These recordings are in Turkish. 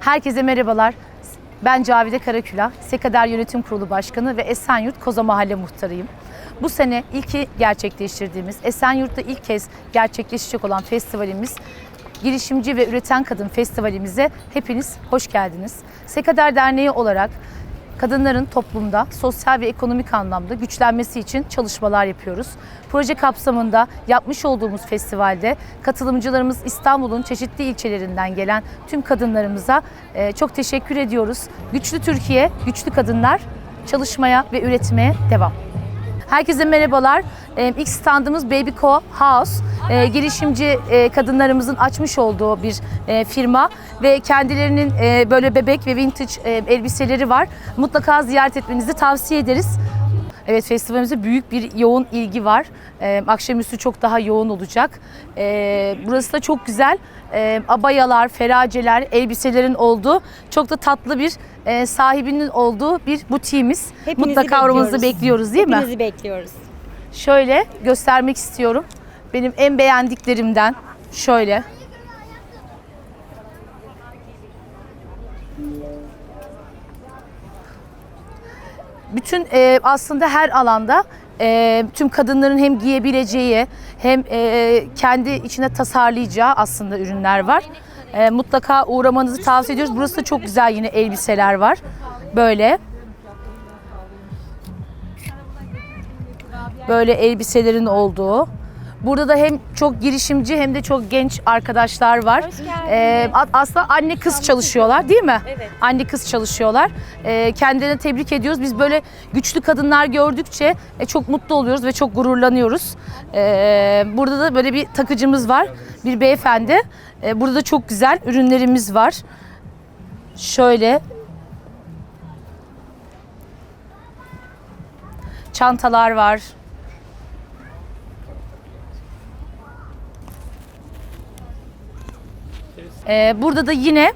Herkese merhabalar. Ben Cavide Karaküla, Sekader Yönetim Kurulu Başkanı ve Esenyurt Koza Mahalle Muhtarıyım. Bu sene ilki gerçekleştirdiğimiz, Esenyurt'ta ilk kez gerçekleşecek olan festivalimiz Girişimci ve Üreten Kadın Festivalimize hepiniz hoş geldiniz. Sekader Derneği olarak kadınların toplumda sosyal ve ekonomik anlamda güçlenmesi için çalışmalar yapıyoruz. Proje kapsamında yapmış olduğumuz festivalde katılımcılarımız İstanbul'un çeşitli ilçelerinden gelen tüm kadınlarımıza e, çok teşekkür ediyoruz. Güçlü Türkiye, güçlü kadınlar çalışmaya ve üretmeye devam. Herkese merhabalar. Ee, İlk standımız Baby Co House. Ee, girişimci e, kadınlarımızın açmış olduğu bir e, firma ve kendilerinin e, böyle bebek ve vintage e, elbiseleri var. Mutlaka ziyaret etmenizi tavsiye ederiz. Evet festivalimize büyük bir yoğun ilgi var. Ee, akşamüstü çok daha yoğun olacak. Ee, burası da çok güzel. Ee, abayalar, feraceler, elbiselerin olduğu çok da tatlı bir e, sahibinin olduğu bir butiğimiz. Hepinizi Mutlaka bekliyoruz. bekliyoruz değil mi? Hepinizi bekliyoruz. Şöyle göstermek istiyorum. Benim en beğendiklerimden şöyle. Bütün e, aslında her alanda e, tüm kadınların hem giyebileceği hem e, kendi içine tasarlayacağı aslında ürünler var. E, mutlaka uğramanızı tavsiye ediyoruz. Burası da çok güzel yine elbiseler var. Böyle. böyle elbiselerin olduğu. Burada da hem çok girişimci hem de çok genç arkadaşlar var. Ee, aslında anne kız çalışıyorlar değil mi? Evet. Anne kız çalışıyorlar. Ee, kendilerini tebrik ediyoruz. Biz böyle güçlü kadınlar gördükçe e, çok mutlu oluyoruz ve çok gururlanıyoruz. Ee, burada da böyle bir takıcımız var. Bir beyefendi. Ee, burada da çok güzel ürünlerimiz var. Şöyle çantalar var. Ee, burada da yine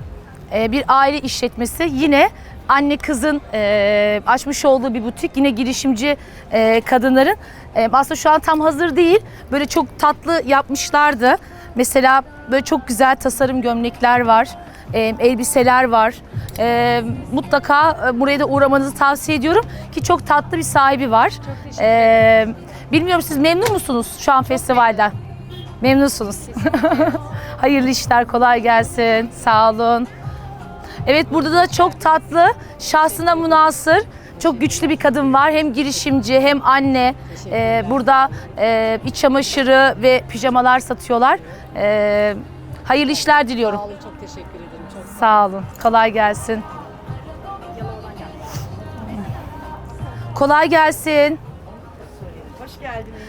e, bir aile işletmesi, yine anne kızın e, açmış olduğu bir butik, yine girişimci e, kadınların. E, aslında şu an tam hazır değil, böyle çok tatlı yapmışlardı. Mesela böyle çok güzel tasarım gömlekler var, e, elbiseler var. E, mutlaka buraya da uğramanızı tavsiye ediyorum ki çok tatlı bir sahibi var. E, bilmiyorum siz memnun musunuz şu an festivalden? Memnunsunuz. Hayırlı işler, kolay gelsin. Sağ olun. Evet burada da çok tatlı, şahsına münasır, çok güçlü bir kadın var. Hem girişimci hem anne. Ee, burada e, iç çamaşırı ve pijamalar satıyorlar. Ee, hayırlı işler diliyorum. Sağ olun, çok teşekkür ederim. Çok Sağ olun. Kolay gelsin. Kolay gelsin. hoş geldiniz.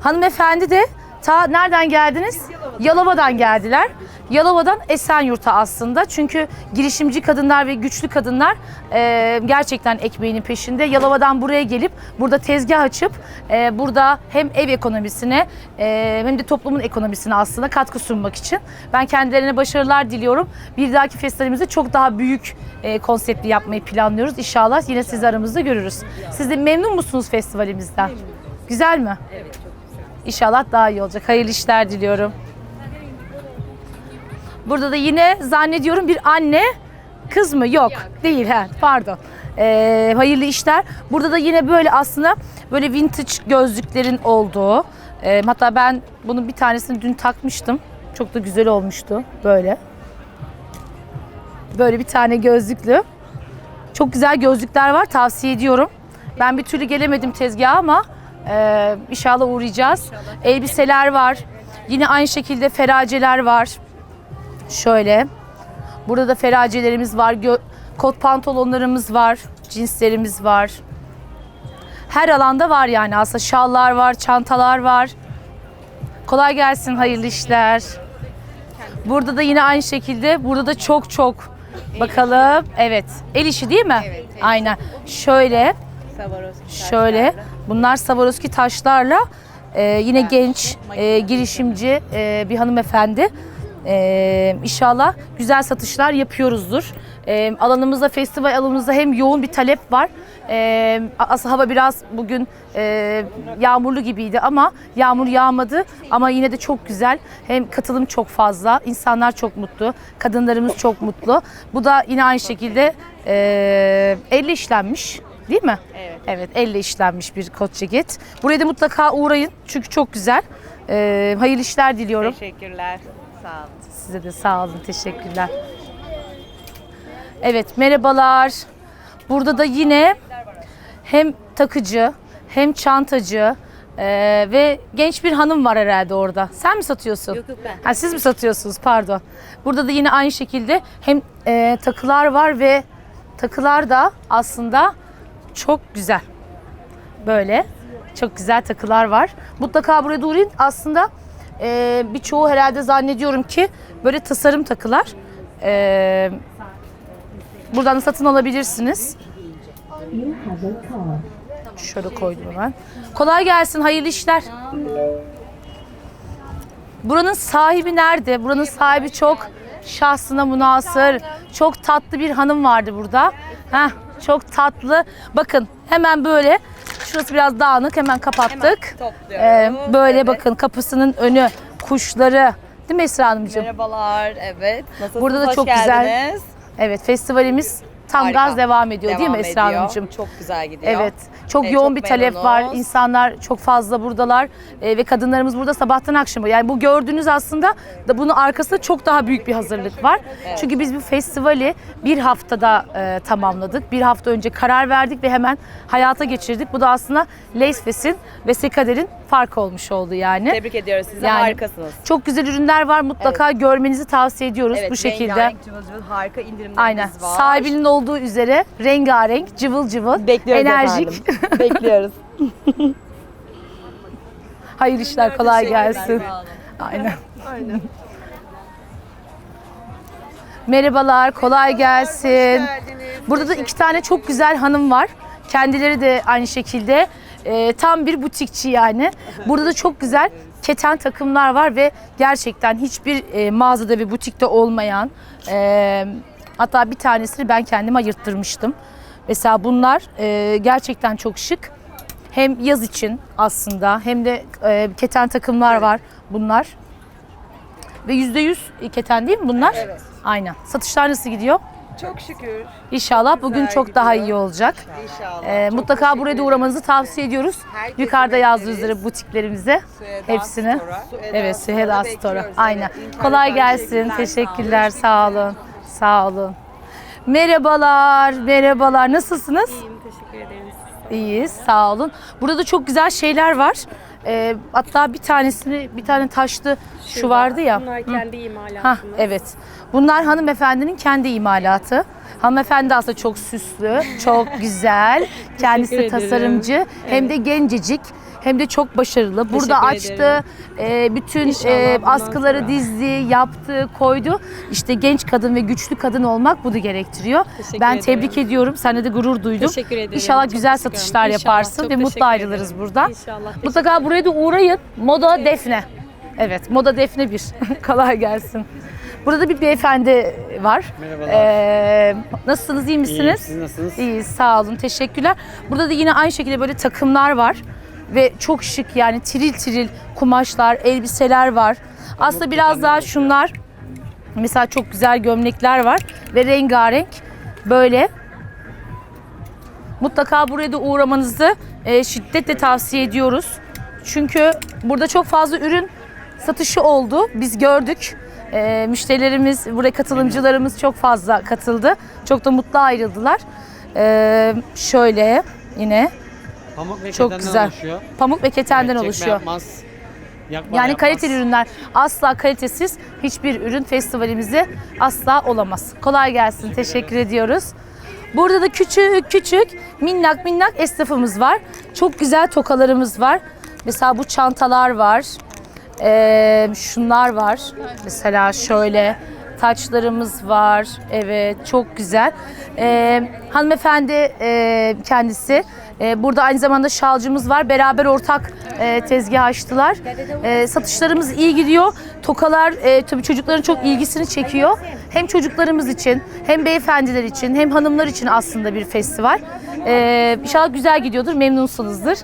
Hanımefendi de ta nereden geldiniz? Yalova'dan geldiler. Yalova'dan Esenyurt'a aslında. Çünkü girişimci kadınlar ve güçlü kadınlar e, gerçekten ekmeğinin peşinde. Yalova'dan buraya gelip burada tezgah açıp e, burada hem ev ekonomisine e, hem de toplumun ekonomisine aslında katkı sunmak için. Ben kendilerine başarılar diliyorum. Bir dahaki festivalimizde çok daha büyük e, konseptli yapmayı planlıyoruz. İnşallah yine sizi aramızda görürüz. Siz de memnun musunuz festivalimizden? Güzel mi? Evet. İnşallah daha iyi olacak. Hayırlı işler diliyorum. Burada da yine zannediyorum bir anne kız mı? Yok. Değil ha. Pardon. Ee, hayırlı işler. Burada da yine böyle aslında böyle vintage gözlüklerin olduğu. Ee, hatta ben bunun bir tanesini dün takmıştım. Çok da güzel olmuştu. Böyle. Böyle bir tane gözlüklü. Çok güzel gözlükler var. Tavsiye ediyorum. Ben bir türlü gelemedim tezgaha ama e, inşallah uğrayacağız. Elbiseler var. Yine aynı şekilde feraceler var. Şöyle. Burada da feracelerimiz var. Gö- kot pantolonlarımız var. Cinslerimiz var. Her alanda var yani aslında şallar var, çantalar var. Kolay gelsin, hayırlı işler. Burada da yine aynı şekilde, burada da çok çok bakalım. Evet, el işi değil mi? Evet, Aynen. Şöyle, Savarovski şöyle. taşlarla. Bunlar Swarovski taşlarla e, yine genç, e, girişimci e, bir hanımefendi Ee, inşallah güzel satışlar yapıyoruzdur. Ee, alanımızda, festival alanımızda hem yoğun bir talep var. Ee, aslında hava biraz bugün e, yağmurlu gibiydi ama yağmur yağmadı. Ama yine de çok güzel. Hem katılım çok fazla, insanlar çok mutlu, kadınlarımız çok mutlu. Bu da yine aynı şekilde e, elle işlenmiş. Değil mi? Evet. Evet, elle işlenmiş bir kot ceket. Buraya da mutlaka uğrayın çünkü çok güzel. Ee, hayırlı işler diliyorum. Teşekkürler. Sağ olun. Size de sağ olun, teşekkürler. Evet, merhabalar. Burada da yine hem takıcı, hem çantacı e, ve genç bir hanım var herhalde orada. Sen mi satıyorsun? Yok yok ben. Ha, siz mi satıyorsunuz? Pardon. Burada da yine aynı şekilde hem e, takılar var ve takılar da aslında çok güzel. Böyle çok güzel takılar var. Mutlaka buraya uğrayın. Aslında e, birçoğu herhalde zannediyorum ki böyle tasarım takılar. E, buradan da satın alabilirsiniz. Şöyle koydum hemen. Kolay gelsin, hayırlı işler. Buranın sahibi nerede? Buranın sahibi çok şahsına münasır. Çok tatlı bir hanım vardı burada. Heh, çok tatlı. Bakın hemen böyle. Şurası biraz dağınık hemen kapattık. topluyoruz. Ee, böyle Evet. bakın kapısının önü, kuşları. Değil mi Esra Hanımcığım? Merhabalar. Evet. Nasılsınız? Burada da Hoş çok güzel geldiniz. Evet festivalimiz tam Harika. gaz devam ediyor değil mi Devam Esra ediyor. Hanımcığım? Çok güzel gidiyor. Evet. Çok Ee, yoğun çok bir talep var. İnsanlar çok fazla buradalar Ee, ve kadınlarımız burada sabahtan akşama. Yani bu gördüğünüz aslında da bunun arkasında çok daha büyük bir hazırlık var. Çünkü biz bu festivali bir haftada e, tamamladık. Bir hafta önce karar verdik ve hemen hayata geçirdik. Bu da aslında Lacefest'in ve Sekader'in farkı olmuş oldu yani. Tebrik ediyoruz sizi. Yani Harikasınız. Çok güzel ürünler var. Mutlaka görmenizi tavsiye ediyoruz Evet, bu şekilde. cıvıl harika indirimlerimiz Aynen. var. Sahibinin olduğu üzere rengarenk, cıvıl cıvıl, Bekliyoruz enerjik. efendim. Bekliyoruz. Hayırlı işler, kolay gelsin. Aynen. Merhabalar, kolay gelsin. Burada da iki tane çok güzel hanım var. Kendileri de aynı şekilde e, tam bir butikçi yani. Burada da çok güzel keten takımlar var ve gerçekten hiçbir e, mağazada ve butikte olmayan e, hatta bir tanesini ben kendim ayırttırmıştım. Mesela bunlar e, gerçekten çok şık. Hem yaz için aslında hem de e, keten takımlar var bunlar. Ve %100 keten değil mi bunlar? Evet. Aynen. Satışlar nasıl gidiyor? Çok şükür. İnşallah bugün güzel çok daha gidiyor. iyi olacak. İnşallah. Ee, Çok mutlaka buraya da uğramanızı tavsiye ediyoruz. Herkesi Yukarıda yazdığınız bekleriz. üzere butiklerimize Süheda hepsini. Evet, bekliyoruz, Store'a. evet. Aynen. İnternetten Kolay gelsin. Teşekkürler. Sağ olun. Sağ olun. Merhabalar. Merhabalar. Nasılsınız? İyiyim, teşekkür ederiz. İyiyiz. Sağ olun. Burada çok güzel şeyler var. Ee, hatta bir tanesini, bir tane taşlı şu vardı ya. Bunlar kendi Hah, imalatımız. evet. Bunlar hanımefendinin kendi imalatı. Hanımefendi aslında çok süslü, çok güzel. Kendisi ederim. tasarımcı. Hem de gencecik. Hem de çok başarılı. Burada Teşekkür açtı, e, bütün İnşallah e, bundan askıları sonra. dizdi, yaptı, koydu. İşte genç kadın ve güçlü kadın olmak bunu gerektiriyor. Teşekkür ben ederim. tebrik ediyorum. Seninle de gurur duydum. Teşekkür ederim. İnşallah Çok güzel teşekkür satışlar ederim. İnşallah. yaparsın Çok ve mutlu teşekkür ayrılırız ederim. buradan. İnşallah. Mutlaka buraya da uğrayın. Moda Defne. Evet, Moda Defne 1. Kolay gelsin. Burada bir beyefendi var. Merhabalar. Ee, nasılsınız, iyi misiniz? İyiyim, siz nasılsınız? İyiyiz, sağ olun. Teşekkürler. Burada da yine aynı şekilde böyle takımlar var. Ve çok şık yani tiril tiril kumaşlar, elbiseler var. Aslında biraz daha şunlar, mesela çok güzel gömlekler var ve rengarenk böyle Mutlaka buraya da uğramanızı e, şiddetle tavsiye ediyoruz. Çünkü burada çok fazla ürün satışı oldu. Biz gördük. E, müşterilerimiz, buraya katılımcılarımız çok fazla katıldı. Çok da mutlu ayrıldılar. E, şöyle yine Pamuk ve Çok ketenden güzel. oluşuyor. pamuk ve ketenden çekme oluşuyor. Yapmaz, yakma Yani yapmaz. kaliteli ürünler asla kalitesiz hiçbir ürün festivalimizde asla olamaz. Kolay gelsin. Teşekkür ediyoruz. Burada da küçük küçük minnak minnak esnafımız var. Çok güzel tokalarımız var. Mesela bu çantalar var. Ee, şunlar var. Mesela şöyle Taçlarımız var. Evet çok güzel. Ee, hanımefendi e, kendisi. Ee, burada aynı zamanda şalcımız var. Beraber ortak e, tezgah açtılar. Ee, satışlarımız iyi gidiyor. Tokalar e, tabii çocukların çok ilgisini çekiyor. Hem çocuklarımız için hem beyefendiler için hem hanımlar için aslında bir festival. Ee, inşallah güzel gidiyordur. Memnunsunuzdur.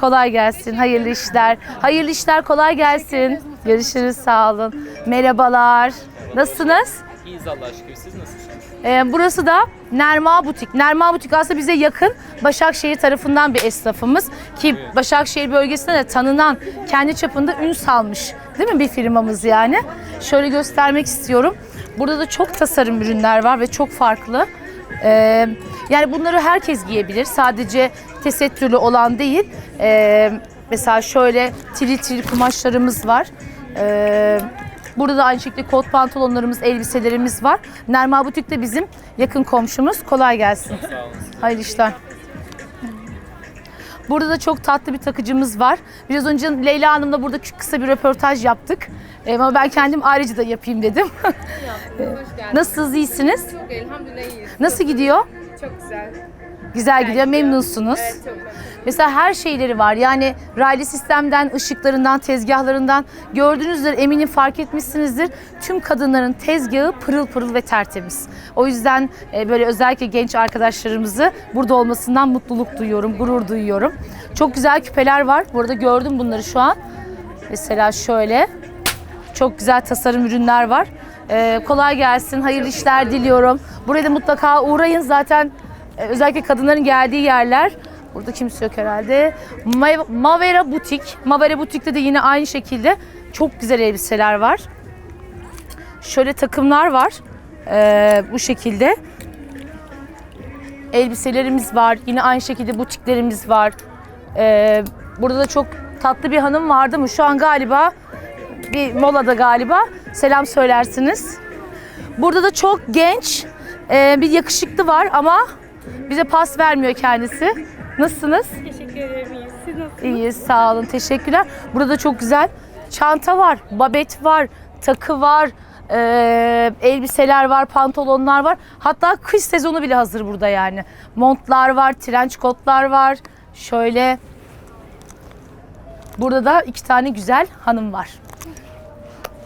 Kolay gelsin. Hayırlı işler. Hayırlı işler kolay gelsin. Görüşürüz. Sağ olun. Merhabalar. Nasılsınız? İyiyiz Allah'a şükür. Siz nasılsınız? Ee, burası da Nerma Butik. Nerma Butik aslında bize yakın Başakşehir tarafından bir esnafımız. Ki Başakşehir bölgesinde de tanınan, kendi çapında ün salmış. Değil mi bir firmamız yani? Şöyle göstermek istiyorum. Burada da çok tasarım ürünler var ve çok farklı. Ee, yani bunları herkes giyebilir. Sadece tesettürlü olan değil. Ee, mesela şöyle tril tril kumaşlarımız var. Ee, Burada da aynı şekilde kot pantolonlarımız, elbiselerimiz var. Nerma Butik de bizim yakın komşumuz. Kolay gelsin. Sağ olun. Hayırlı işler. Burada da çok tatlı bir takıcımız var. Biraz önce Leyla Hanım'la burada kı- kısa bir röportaj yaptık. Ee, ama ben kendim ayrıca da yapayım dedim. Nasılsınız, iyisiniz? Çok elhamdülillah iyiyiz. Nasıl gidiyor? Çok güzel. Güzel gidiyor, memnunsunuz. Evet çok memnunum. Mesela her şeyleri var. Yani raylı sistemden, ışıklarından, tezgahlarından gördüğünüzdür, eminim fark etmişsinizdir. Tüm kadınların tezgahı pırıl pırıl ve tertemiz. O yüzden e, böyle özellikle genç arkadaşlarımızı burada olmasından mutluluk duyuyorum, gurur duyuyorum. Çok güzel küpeler var. Bu arada gördüm bunları şu an. Mesela şöyle. Çok güzel tasarım ürünler var. Ee, kolay gelsin, hayırlı işler diliyorum. Buraya da mutlaka uğrayın. Zaten özellikle kadınların geldiği yerler. Burada kimse yok herhalde. Ma- Mavera Butik. Mavera Butik'te de yine aynı şekilde çok güzel elbiseler var. Şöyle takımlar var. Ee, bu şekilde. Elbiselerimiz var. Yine aynı şekilde butiklerimiz var. Ee, burada da çok tatlı bir hanım vardı mı? Şu an galiba bir molada galiba. Selam söylersiniz. Burada da çok genç e, bir yakışıklı var ama bize pas vermiyor kendisi. Nasılsınız? Teşekkür ederim. iyiyiz. Siz nasılsınız? İyiyiz, sağ olun, teşekkürler. Burada da çok güzel çanta var, babet var, takı var, e, elbiseler var, pantolonlar var. Hatta kış sezonu bile hazır burada yani. Montlar var, trench kotlar var. Şöyle burada da iki tane güzel hanım var.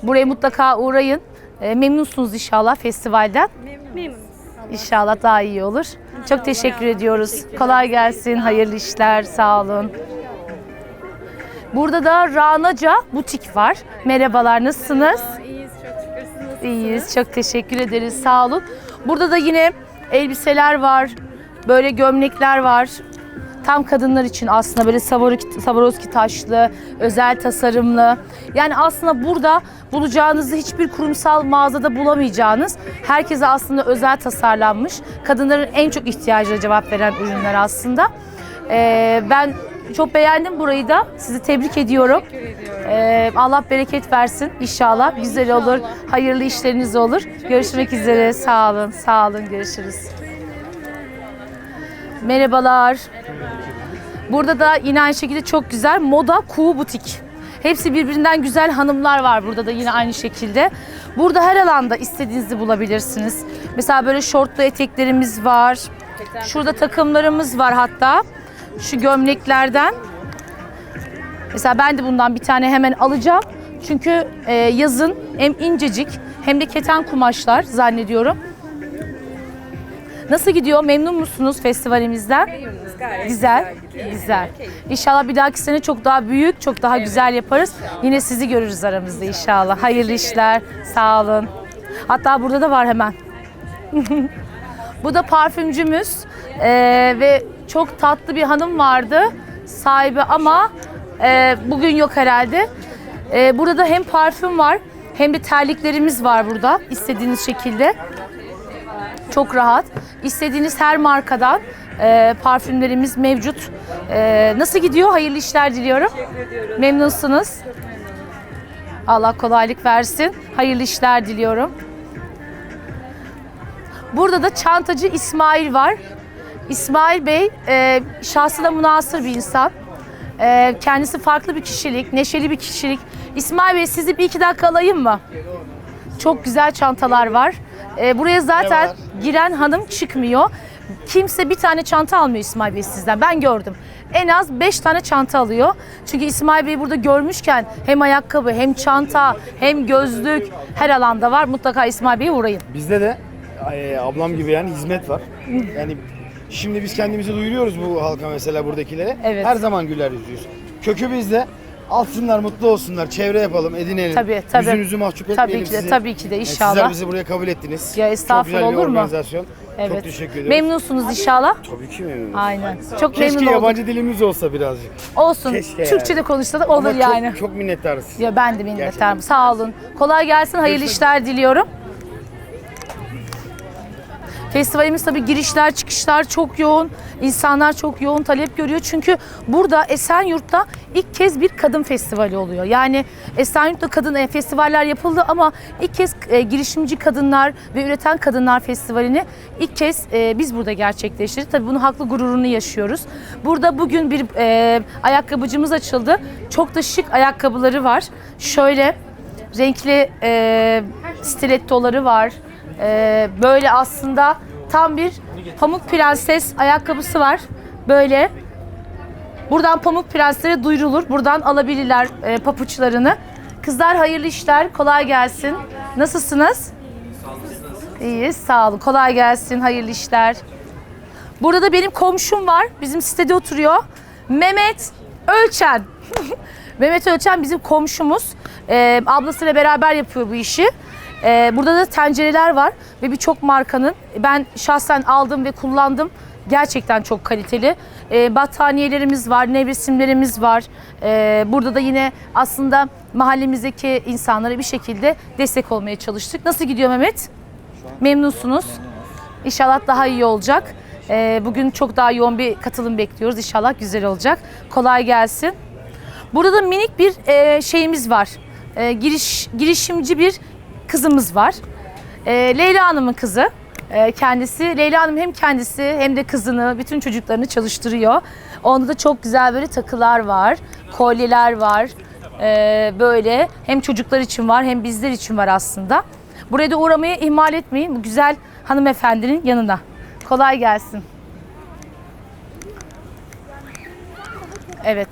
Buraya mutlaka uğrayın. E, memnunsunuz inşallah festivalden. Memnunum. İnşallah daha iyi olur. Çok teşekkür ediyoruz. Kolay gelsin, hayırlı işler, sağ olun. Burada da Ranaca Butik var. Merhabalar, nasılsınız? İyiyiz çok şükür. Siz nasılsınız? İyiyiz, çok teşekkür ederiz, sağ olun. Burada da yine elbiseler var, böyle gömlekler var. Tam kadınlar için aslında böyle Swarovski, taşlı, özel tasarımlı. Yani aslında burada bulacağınızı hiçbir kurumsal mağazada bulamayacağınız, herkese aslında özel tasarlanmış, kadınların en çok ihtiyacına cevap veren ürünler aslında. Ee, ben çok beğendim burayı da. Sizi tebrik ediyorum. Ee, Allah bereket versin inşallah. Güzel olur. Hayırlı işleriniz olur. Görüşmek üzere. Sağ olun. Sağ olun. Görüşürüz. Merhabalar. Burada da yine aynı şekilde çok güzel moda kuğu butik. Hepsi birbirinden güzel hanımlar var burada da yine aynı şekilde. Burada her alanda istediğinizi bulabilirsiniz. Mesela böyle şortlu eteklerimiz var. Şurada takımlarımız var hatta. Şu gömleklerden. Mesela ben de bundan bir tane hemen alacağım. Çünkü e, yazın hem incecik hem de keten kumaşlar zannediyorum. Nasıl gidiyor? Memnun musunuz festivalimizden? Memnunuz gayet Güzel, güzel. İnşallah bir dahaki sene çok daha büyük, çok daha güzel yaparız. Yine sizi görürüz aramızda inşallah. Hayırlı işler, sağ olun. Hatta burada da var hemen. Bu da parfümcümüz Ee, ve çok tatlı bir hanım vardı sahibi ama e, bugün yok herhalde. Ee, burada hem parfüm var hem de terliklerimiz var burada istediğiniz şekilde. Çok rahat. İstediğiniz her markadan e, parfümlerimiz mevcut. E, nasıl gidiyor? Hayırlı işler diliyorum. Memnunsunuz. Allah kolaylık versin. Hayırlı işler diliyorum. Burada da çantacı İsmail var. İsmail Bey e, şahsına münasır bir insan. E, kendisi farklı bir kişilik, neşeli bir kişilik. İsmail Bey sizi bir iki dakika alayım mı? Çok güzel çantalar var. Ee, buraya zaten? Giren hanım çıkmıyor. Kimse bir tane çanta almıyor İsmail Bey sizden. Ben gördüm. En az 5 tane çanta alıyor. Çünkü İsmail Bey burada görmüşken hem ayakkabı hem çanta hem gözlük her alanda var. Mutlaka İsmail Bey'e uğrayın. Bizde de e, ablam gibi yani hizmet var. Yani şimdi biz kendimizi duyuruyoruz bu halka mesela buradakilere. Evet. Her zaman güler yüzlüyüz. Kökü bizde. Alsınlar, mutlu olsunlar, çevre yapalım, edinelim. Tabii, tabii. Yüzünüzü mahcup Tabii etmeyelim ki de, sizi. tabii ki de inşallah. Sizler bizi buraya kabul ettiniz. Ya estağfurullah, Çok güzel bir olur mu? organizasyon. Evet. Çok teşekkür ediyoruz. Memnunsunuz inşallah. Tabii ki memnunum. Aynen. Çok Keşke memnun oldum. yabancı dilimiz olsa birazcık. Olsun. Keşke Türkçe de yani. konuşsa da olur Ama yani. çok, çok minnettarız. Ya ben de minnettarım. Gerçekten. Sağ olun. Kolay gelsin. Hayırlı işler diliyorum. Festivalimiz tabii girişler, çıkışlar çok yoğun. İnsanlar çok yoğun talep görüyor. Çünkü burada Esenyurt'ta ilk kez bir kadın festivali oluyor. Yani Esenyurt'ta kadın e, festivaller yapıldı ama ilk kez e, girişimci kadınlar ve üreten kadınlar festivalini ilk kez e, biz burada gerçekleştirdik. Tabii bunun haklı gururunu yaşıyoruz. Burada bugün bir ayakkabıcımız açıldı. Çok da şık ayakkabıları var. Şöyle renkli stilettoları var. E, böyle aslında tam bir pamuk prenses ayakkabısı var. Böyle. Buradan pamuk prenslere duyurulur. Buradan alabilirler e, papuçlarını. Kızlar hayırlı işler. Kolay gelsin. Nasılsınız? İyiyiz. Sağ olun. Kolay gelsin. Hayırlı işler. Burada da benim komşum var. Bizim sitede oturuyor. Mehmet Ölçen. Mehmet Ölçen bizim komşumuz. Ee, ablasıyla beraber yapıyor bu işi. Ee, burada da tencereler var ve birçok markanın ben şahsen aldım ve kullandım. Gerçekten çok kaliteli. Ee, battaniyelerimiz var, nevresimlerimiz var. Ee, burada da yine aslında mahallemizdeki insanlara bir şekilde destek olmaya çalıştık. Nasıl gidiyor Mehmet? Memnunsunuz. İnşallah daha iyi olacak. Ee, bugün çok daha yoğun bir katılım bekliyoruz. İnşallah güzel olacak. Kolay gelsin. Burada da minik bir e, şeyimiz var. E, giriş girişimci bir kızımız var. E, Leyla Hanım'ın kızı. E, kendisi Leyla Hanım hem kendisi hem de kızını, bütün çocuklarını çalıştırıyor. Onda da çok güzel böyle takılar var, kolyeler var. E, böyle hem çocuklar için var hem bizler için var aslında. Buraya da uğramayı ihmal etmeyin bu güzel hanımefendinin yanına. Kolay gelsin. Evet.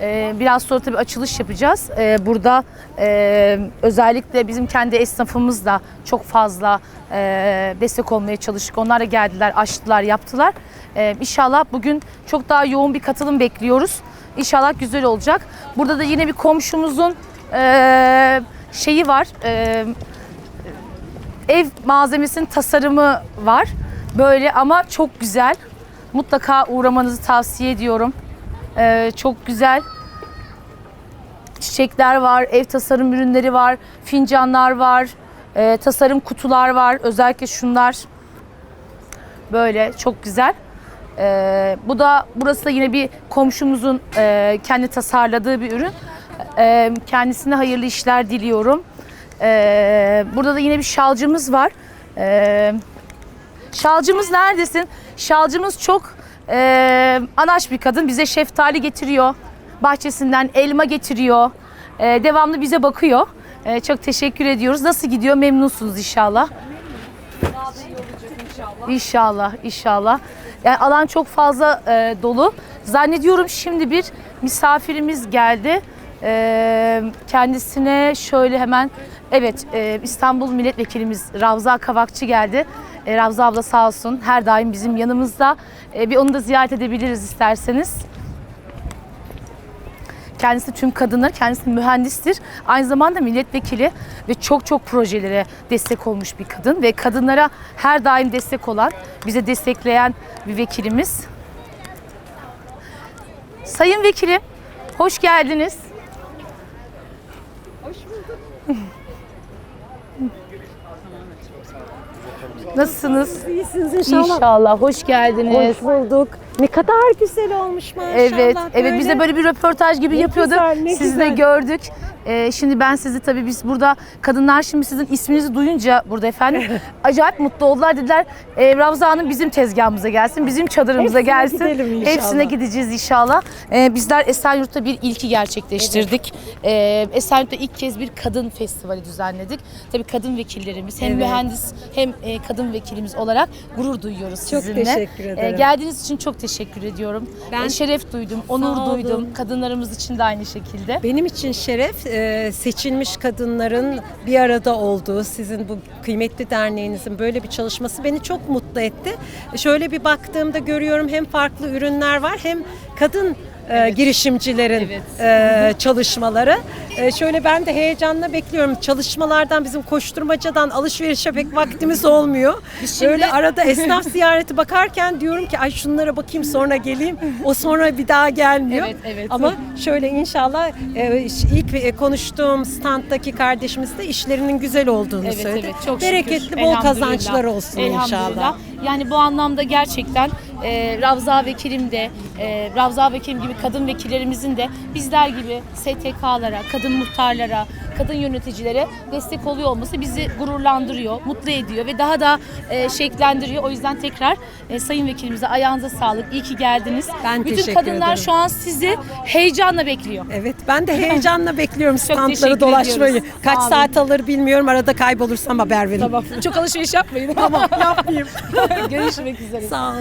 Ee, biraz sonra tabii açılış yapacağız. Ee, burada e, özellikle bizim kendi esnafımız da çok fazla e, destek olmaya çalıştık. Onlar da geldiler, açtılar, yaptılar. Ee, inşallah bugün çok daha yoğun bir katılım bekliyoruz. İnşallah güzel olacak. Burada da yine bir komşumuzun e, şeyi var. E, ev malzemesinin tasarımı var. Böyle ama çok güzel. Mutlaka uğramanızı tavsiye ediyorum. Ee, çok güzel çiçekler var, ev tasarım ürünleri var, fincanlar var, e, tasarım kutular var. Özellikle şunlar böyle çok güzel. Ee, bu da burası da yine bir komşumuzun e, kendi tasarladığı bir ürün. Ee, kendisine hayırlı işler diliyorum. Ee, burada da yine bir şalcımız var. Ee, şalcımız neredesin? Şalcımız çok e, anaç bir kadın. Bize şeftali getiriyor. Bahçesinden elma getiriyor. E, devamlı bize bakıyor. E, çok teşekkür ediyoruz. Nasıl gidiyor? Memnunsunuz inşallah. İnşallah, inşallah. Yani alan çok fazla e, dolu. Zannediyorum şimdi bir misafirimiz geldi. E, kendisine şöyle hemen, evet e, İstanbul Milletvekilimiz Ravza Kavakçı geldi. Ravza abla sağ olsun her daim bizim yanımızda. E, bir onu da ziyaret edebiliriz isterseniz. Kendisi tüm kadınlar, kendisi mühendistir. Aynı zamanda milletvekili ve çok çok projelere destek olmuş bir kadın ve kadınlara her daim destek olan, bize destekleyen bir vekilimiz. Sayın vekilim, hoş geldiniz. Nasılsınız? İyisiniz inşallah. İnşallah, hoş geldiniz. Hoş bulduk. Ne kadar güzel olmuş maşallah. Evet, evet biz de böyle bir röportaj gibi Ne yapıyorduk. güzel, ne Sizi de güzel. gördük. Ee, şimdi ben sizi tabii biz burada kadınlar şimdi sizin isminizi duyunca burada efendim acayip mutlu oldular. Dediler e, Ravza Hanım bizim tezgahımıza gelsin, bizim çadırımıza Hepsine gelsin. gidelim inşallah. Hepsine gideceğiz inşallah. Ee, bizler Esenyurt'ta bir ilki gerçekleştirdik. Ee, Esenyurt'ta ilk kez bir kadın festivali düzenledik. Tabii kadın vekillerimiz hem mühendis hem e, kadın vekilimiz olarak gurur duyuyoruz Çok sizinle. teşekkür ederim. geldiğiniz için çok teşekkür ediyorum. Ben- Ee, şeref duydum, onur olun. duydum. Kadınlarımız için de aynı şekilde. Benim için şeref e, seçilmiş kadınların bir arada olduğu, sizin bu kıymetli derneğinizin böyle bir çalışması beni çok mutlu etti. Şöyle bir baktığımda görüyorum hem farklı ürünler var hem kadın e, girişimcilerin e, çalışmaları. E, şöyle ben de heyecanla bekliyorum. Çalışmalardan bizim koşturmacadan alışverişe pek vaktimiz olmuyor. şimdi- Öyle arada esnaf ziyareti bakarken diyorum ki ay şunlara bakayım sonra geleyim. O sonra bir daha gelmiyor. Evet, evet. Ama şöyle inşallah e, ilk konuştuğum standdaki kardeşimiz de işlerinin güzel olduğunu Evet söyledi. evet çok Bereketli şükür. bol kazançlar olsun inşallah. Yani bu anlamda gerçekten e, Ravza Vekilim de, e, Ravza Vekilim gibi kadın vekillerimizin de bizler gibi STK'lara, kadın muhtarlara, kadın yöneticilere destek oluyor olması bizi gururlandırıyor, mutlu ediyor ve daha da e, şevklendiriyor. O yüzden tekrar e, Sayın Vekilimize ayağınıza sağlık. İyi ki geldiniz. Ben Bütün teşekkür kadınlar ederim. şu an sizi heyecanla bekliyor. Evet ben de heyecanla bekliyorum standları dolaşmayı. ediyoruz. Kaç saat alır bilmiyorum arada kaybolursam haber verin. Tamam. Çok alışveriş yapmayın. Tamam yapmayayım. Görüşmek üzere. Sağ olun.